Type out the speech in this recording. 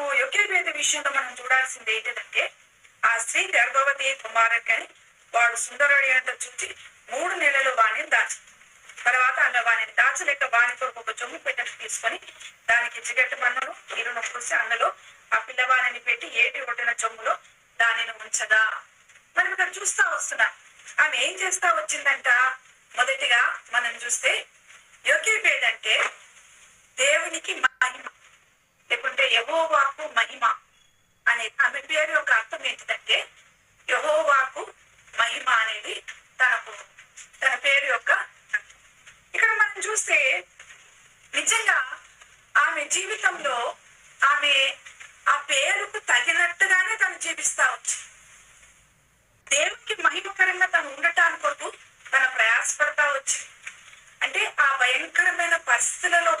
మనము యొకేభేద విషయంలో మనం చూడాల్సింది ఏంటంటే ఆ స్త్రీ గర్భవతి కుమారకని వాడు సుందరుడు చూసి మూడు నెలలు వాణిని దాచి తర్వాత ఆమె వాణిని దాచలేక వాణి కొరకు ఒక జొమ్ము పెట్టెను తీసుకొని దానికి జిగట్టు మన్నును నీరును పూసి అందులో ఆ పిల్లవాణిని పెట్టి ఏటి ఒడ్డిన జొమ్ములో దానిని ఉంచదా? మనం ఇక్కడ చూస్తా వస్తున్నాం. ఆమె ఏం చేస్తా వచ్చిందంట? మొదటిగా మనం చూస్తే యోగ్యపేదంటే దేవునికి యహోవాకు మహిమ అనే ఆమె పేరు యొక్క అర్థం ఏంటిదంటే యహోవాకు మహిమ అనేది తనకు తన పేరు యొక్క ఇక్కడ మనం చూస్తే నిజంగా ఆమె జీవితంలో ఆమె ఆ పేరుకు తగినట్టుగానే తను జీవిస్తా వచ్చింది దేవునికి మహిమకరంగా తను ఉండటానికి కొరకు తన ప్రయాసపడతా వచ్చింది అంటే ఆ భయంకరమైన పరిస్థితులలో